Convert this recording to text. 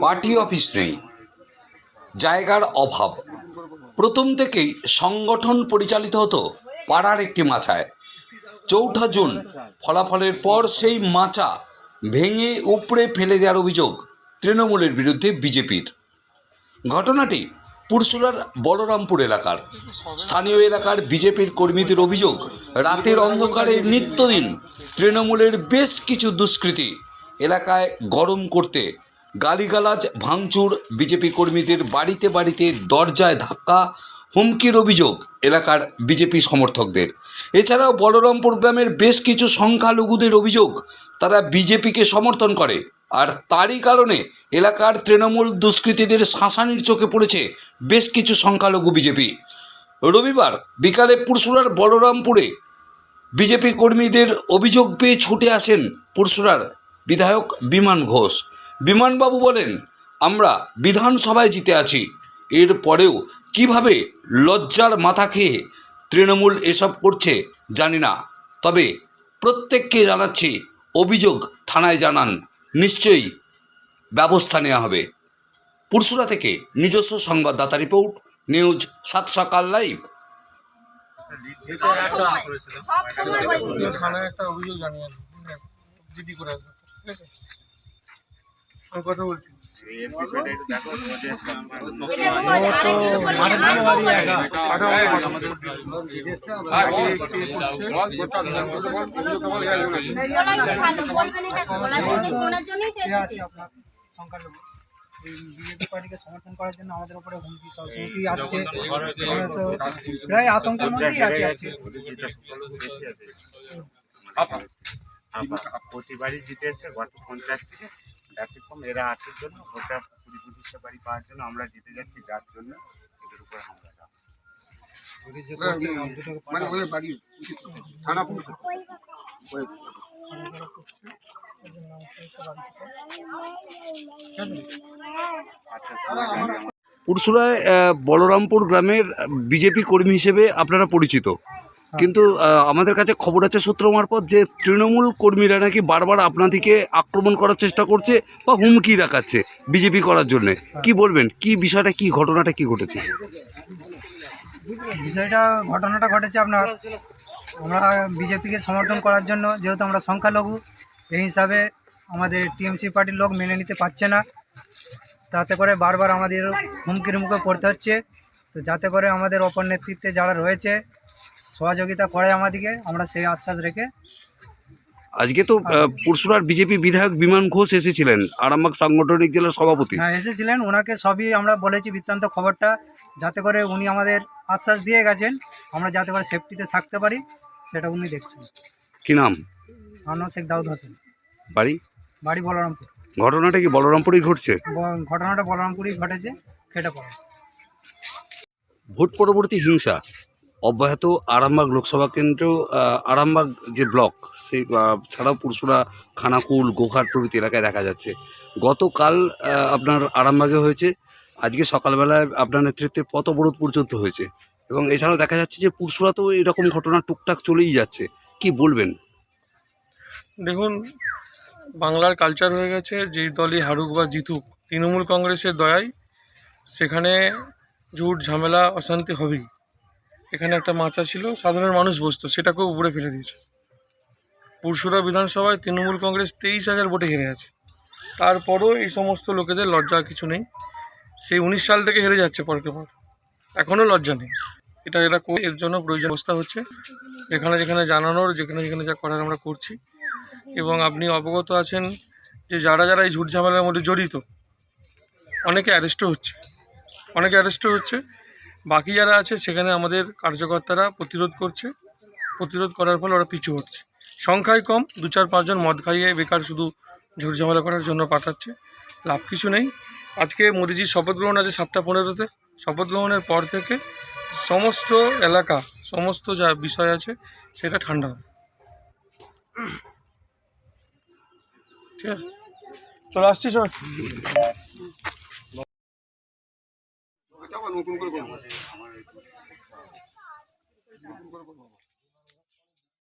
Party office নেই। জায়গার অভাব। প্রথম থেকেই সংগঠন পরিচালিত হতো পাড়ার একটি মাচায় চৌঠা জুন ফলাফলের পর সেই মাচা ভেঙে উপড়ে ফেলে দেওয়ার অভিযোগ তৃণমূলের বিরুদ্ধে বিজেপির। ঘটনাটি পুরসুলার বলরামপুর এলাকার। স্থানীয় এলাকার বিজেপির কর্মীদের অভিযোগ, রাতের অন্ধকারে নিত্যদিন তৃণমূলের বেশ কিছু দুষ্কৃতী এলাকায় গরম করতে গালিগালাজ, ভাঙচুর, বিজেপি কর্মীদের বাড়িতে বাড়িতে দরজায় ধাক্কা, হুমকির অভিযোগ এলাকার বিজেপি সমর্থকদের। এছাড়াও বলরামপুর গ্রামের বেশ কিছু সংখ্যালঘুদের অভিযোগ তারা বিজেপিকে সমর্থন করে, আর তারই কারণে এলাকার তৃণমূল দুষ্কৃতীদের শাসানির চোখে পড়েছে বেশ কিছু সংখ্যালঘু বিজেপি। রবিবার বিকালে পুরসুরার বলরামপুরে বিজেপি কর্মীদের অভিযোগ পেয়ে ছুটে আসেন পুরসুরার বিধায়ক বিমান ঘোষ। বিমানবাবু বলেন আমরা বিধানসভায় জিতে আছি। এর পরেও কীভাবে লজ্জার মাথা খেয়ে তৃণমূল এসব করছে জানি না। তবে প্রত্যেককে জানাচ্ছি অভিযোগ থানায় জানান। নিশ্চয়ই ব্যবস্থা নেওয়া হবে। পুরসুরা থেকে নিজস্ব সংবাদদাতা রিপোর্ট নিউজ সাত সকাল লাইভ। সব সময় সব সময় বলছি। তুই থানায় একটা অভিযোগ জানিয়ে আসব জিডি করে আসব ঠিক আছে? কথা বলছি? বিজেপি পার্টিকে সমর্থন করার জন্য আমাদের উপরে হুমকি সব আসছে প্রায় আতঙ্কের মধ্যেই আছি আছি প্রতিবারই জিতে এসছে গত পঞ্চায়েত থেকে ব্যতিক্রম এরা আসার জন্য ওটা কুড়ি পঁচিশটা বাড়ি পাওয়ার জন্য আমরা যেতে যাচ্ছি যার জন্য এদের উপর হামলাটা মানে ওদের বাড়ি থানা পুলিশ পুরসুরায় বলরামপুর গ্রামের বিজেপি কর্মী হিসেবে আপনারা পরিচিত? কিন্তু আমাদের কাছে খবর আছে সূত্র মারফত যে তৃণমূল কর্মীরা নাকি বারবার আপনাদিকে আক্রমণ করার চেষ্টা করছে বা হুমকি দেখাচ্ছে বিজেপি করার জন্য। কি বলবেন? কি বিষয়টা কি ঘটনাটা কি ঘটেছে? বিষয়টা ঘটনাটা ঘটেছে আপনার আমরা বিজেপিকে সমর্থন করার জন্য যেহেতু আমরা সংখ্যালঘু এই হিসাবে আমাদের টিএমসি পার্টির লোক মেনে নিতে পারছে না। তাতে করে বারবার আমাদের হুমকির মুখে পড়তে হচ্ছে। তো যাতে করে আমাদের অপর নেতৃত্বে যারা রয়েছে সহযোগিতা করে আমাদেরকে আমরা সেই আশ্বাস রেখে আজকে তো আহ, পুরসুরার বিজেপি বিধায়ক বিমান ঘোষ এসেছিলেন আরামবাগ সাংগঠনিক জেলার সভাপতি। হ্যাঁ এসেছিলেন ওনাকে সবই আমরা বলেছি বৃত্তান্ত খবরটা যাতে করে উনি আমাদের আশ্বাস দিয়ে গেছেন আমরা যাতে করে সেফটিতে থাকতে পারি সেটা উনি দেখছেন। কি নাম? নাম শেখ দাউদ হোসেন। বাড়ি? বাড়ি বলরামপুর। ঘটনাটা কি বলরামপুরেই ঘটছে? ঘটনাটা বলরামপুরেই ঘটেছে সেটা পড়ে ভোট পরবর্তী হিংসা। অব্যাহত আরামবাগ লোকসভা কেন্দ্র আরামবাগ যে ব্লক, সেই ছাড়াও পুরসুরা, খানাকুল, গোঘাট প্রভৃতি এলাকায় দেখা যাচ্ছে। গতকাল আপনার আরামবাগে হয়েছে। আজকে সকালবেলায় আপনার নেতৃত্বে পথ অবরোধ পর্যন্ত হয়েছে। এবং এছাড়াও দেখা যাচ্ছে যে পুরসুরাতেও এরকম ঘটনা টুকটাক চলেই যাচ্ছে। কি বলবেন? দেখুন, বাংলার কালচার হয়ে গেছে, যে দলই হারুক বা জিতুক, তৃণমূল কংগ্রেসের দয়ায় সেখানে ঝুট ঝামেলা, অশান্তি হবেই। এখানে একটা মাচা ছিল, সাধারণ মানুষ বসতো, সেটাকেও উপরে ফেলে দিয়েছে। পুরসুরা বিধানসভায় তৃণমূল কংগ্রেস তেইশ হাজার ভোটে হেরে আছে। তারপরও এই সমস্ত লোকেদের লজ্জার কিছু নেই। সেই উনিশ সাল থেকে হেরে যাচ্ছে পরকে পর। এখনও লজ্জা নেই। এটা করে এর জন্য প্রয়োজন অবস্থা হচ্ছে। যেখানে যেখানে জানানোর, যেখানে যেখানে যা করার আমরা করছি। এবং আপনি অবগত আছেন যে যারা যারা এই ঝুট ঝামেলার মধ্যে জড়িত, অনেকে অ্যারেস্টও হচ্ছে। অনেকে অ্যারেস্টও হচ্ছে। বাকি যারা আছে, সেখানে আমাদের কার্যকর্তারা প্রতিরোধ করছে। প্রতিরোধ করার ফলে ওরা পিছু হচ্ছে সংখ্যায় কম, দু চার পাঁচজন মদ খাইয়ে বেকার শুধু ঝুট ঝামেলা করার জন্য পাঠাচ্ছে। লাভ কিছু নেই। আজকে মোদিজির শপথ গ্রহণ আছে সাতটা পনেরোতে। শপথ গ্রহণের পর থেকে সমস্ত এলাকা, সমস্ত যা বিষয় আছে, সেটা ঠান্ডা হবে। ঠিক আছে? চলে আসছি সবাই। নতুন করে করব নতুন করে করব